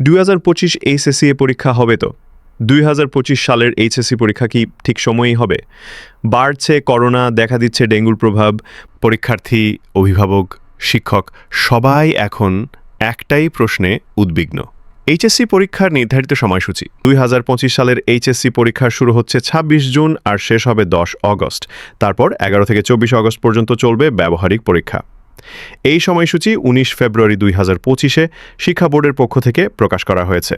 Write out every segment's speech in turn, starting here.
দুই হাজার পঁচিশ পরীক্ষা হবে তো। দুই হাজার পঁচিশ সালের এইচএসসি পরীক্ষা কি ঠিক সময়েই হবে? বাড়ছে করোনা, দেখা দিচ্ছে ডেঙ্গুর প্রভাব, পরীক্ষার্থী, অভিভাবক, শিক্ষক, সবাই এখন একটাই প্রশ্নে উদ্বিগ্ন। এইচএসসি পরীক্ষার নির্ধারিত সময়সূচি, দুই হাজার পঁচিশ সালের এইচএসসি পরীক্ষা শুরু হচ্ছে ছাব্বিশ জুন আর শেষ হবে দশ অগস্ট। তারপর এগারো থেকে চব্বিশ অগস্ট পর্যন্ত চলবে ব্যবহারিক পরীক্ষা। এই সময়সূচি উনিশ ফেব্রুয়ারি দুই হাজার পঁচিশে শিক্ষা বোর্ডের পক্ষ থেকে প্রকাশ করা হয়েছে।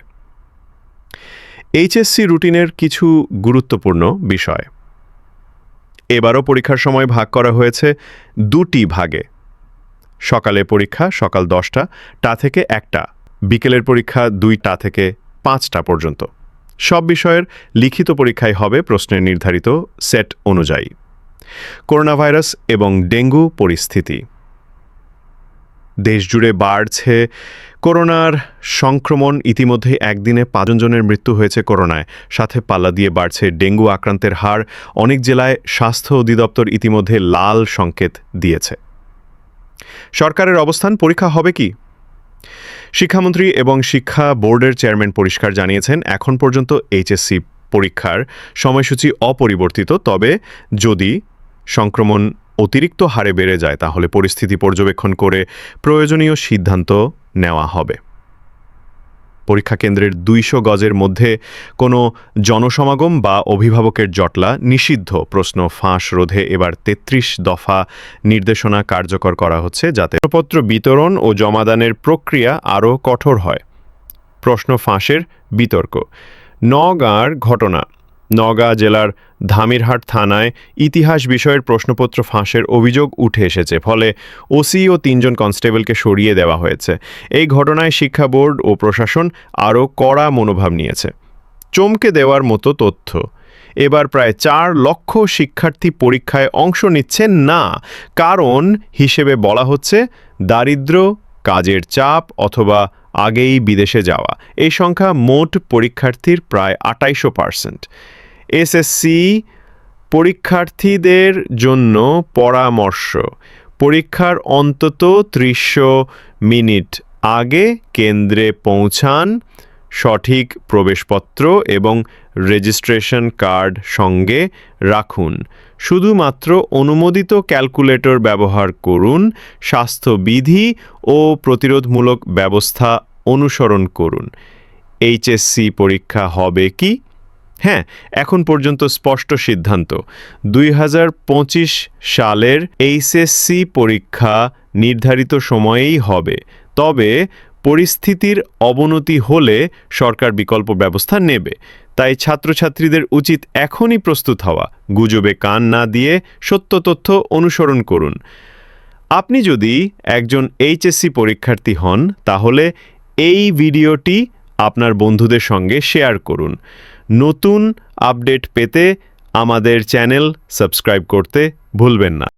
এইচএসসি রুটিনের কিছু গুরুত্বপূর্ণ বিষয়। এবারও পরীক্ষার সময় ভাগ করা হয়েছে দুটি ভাগে। সকালে পরীক্ষা সকাল দশটা, টা থেকে একটা। বিকেলের পরীক্ষা দুইটা থেকে পাঁচটা পর্যন্ত। সব বিষয়ের লিখিত পরীক্ষায় হবে প্রশ্নের নির্ধারিত সেট অনুযায়ী। করোনা ভাইরাস এবং ডেঙ্গু পরিস্থিতি। দেশজুড়ে বাড়ছে করোনার সংক্রমণ। ইতিমধ্যে একদিনে পাঁচজনের মৃত্যু হয়েছে করোনায়। সাথে পাল্লা দিয়ে বাড়ছে ডেঙ্গু আক্রান্তের হার। অনেক জেলায় স্বাস্থ্য অধিদপ্তর ইতিমধ্যে লাল সংকেত দিয়েছে। সরকারের অবস্থান পরীক্ষা হবে কি? শিক্ষামন্ত্রী এবং শিক্ষা বোর্ডের চেয়ারম্যান পরিষ্কার জানিয়েছেন, এখন পর্যন্ত এইচএসসি পরীক্ষার সময়সূচি অপরিবর্তিত। তবে যদি সংক্রমণ অতিরিক্ত হারে বেড়ে যায়, তাহলে পরিস্থিতি পর্যবেক্ষণ করে প্রয়োজনীয় সিদ্ধান্ত নেওয়া হবে। পরীক্ষা কেন্দ্রের দুইশো গজের মধ্যে কোনো জনসমাগম বা অভিভাবকের জটলা নিষিদ্ধ। প্রশ্ন ফাঁস রোধে এবার তেত্রিশ দফা নির্দেশনা কার্যকর করা হচ্ছে যাতে পত্র বিতরণ ও জমাদানের প্রক্রিয়া আরও কঠোর হয়। প্রশ্ন ফাঁসের বিতর্ক। নগাঁর ঘটনা। নগাঁ জেলার ধামিরহাট থানায় ইতিহাস বিষয়ের প্রশ্নপত্র ফাঁসের অভিযোগ উঠে এসেছে। ফলে ওসি ও তিনজন কনস্টেবলকে সরিয়ে দেওয়া হয়েছে। এই ঘটনায় শিক্ষা বোর্ড ও প্রশাসন আরও কড়া মনোভাব নিয়েছে। চমকে দেওয়ার মতো তথ্য। এবার প্রায় চার লক্ষ শিক্ষার্থী পরীক্ষায় অংশ নিচ্ছেন না। কারণ হিসেবে বলা হচ্ছে দারিদ্র, কাজের চাপ অথবা আগেই বিদেশে যাওয়া। এই সংখ্যা মোট পরীক্ষার্থীর প্রায় আটাইশো পার্সেন্ট। এসএসসি পরীক্ষার্থীদের জন্য পরামর্শ। পরীক্ষার অন্তত ত্রিশশো মিনিট আগে কেন্দ্রে পৌঁছান, সঠিক প্রবেশপত্র এবং রেজিস্ট্রেশন কার্ড সঙ্গে রাখুন। শুধুমাত্র অনুমোদিত ক্যালকুলেটর ব্যবহার করুন, স্বাস্থ্যবিধি ও প্রতিরোধমূলক ব্যবস্থা অনুসরণ করুন। এইচএসসি পরীক্ষা হবে কি? হ্যাঁ এখন পর্যন্ত স্পষ্ট সিদ্ধান্ত। দুই হাজার পঁচিশ সালের এইচএসসি পরীক্ষা নির্ধারিত সময়েই হবে। তবে পরিস্থিতির অবনতি হলে সরকার বিকল্প ব্যবস্থা নেবে। তাই ছাত্রছাত্রীদের উচিত এখনই প্রস্তুত হওয়া। গুজবে কান না দিয়ে সত্য তথ্য অনুসরণ করুন। আপনি যদি একজন এইচএসসি পরীক্ষার্থী হন, তাহলে এই ভিডিওটি আপনার বন্ধুদের সঙ্গে শেয়ার করুন। নতুন আপডেট পেতে আমাদের চ্যানেল সাবস্ক্রাইব করতে ভুলবেন না।